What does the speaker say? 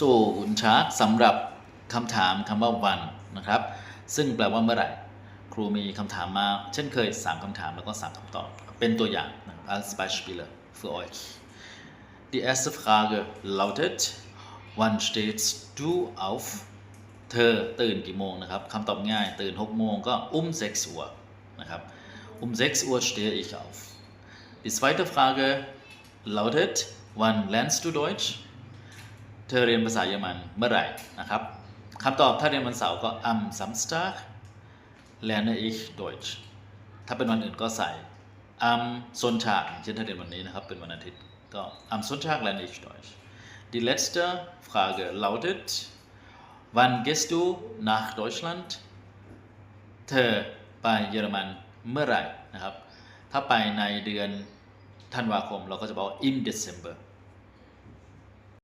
สู่ขุนช้างสำหรับคำถามคำว่าวันนะครับ ซึ่งแปลว่าเมื่อไหร่ ครูมีคำถามมา เช่นเคย 3คำถามแล้วก็ 3คำตอบ เป็นตัวอย่างนะครับ als Beispiel für euch Die erste Frage lautet Wann stehst du auf เธอตื่นกี่โมงนะครับคำตอบง่าย ตื่น 6 โมงก็ um 6 Uhr นะครับ um 6 Uhr stehe ich auf Die zweite Frage lautet Wann lernst du Deutsch เธอเรียนภาษาเยอรมันเมื่อไหร่นะครับคำตอบถ้าเรียนวันเสาร์ก็ am Samstag lerne ich Deutsch ถ้าเป็นวันอื่นก็ใส่ am Sonntag เช่นถ้าเรียนวันนี้นะครับ เป็นวันอาทิตย์ก็ am Sonntag lerne ich Deutsch Die letzte Frage lautet Wann gehst du nach Deutschland เธอไปเยอรมันเมื่อไหร่นะครับ ถ้าไปในเดือนธันวาคมเราก็จะบอก im Dezember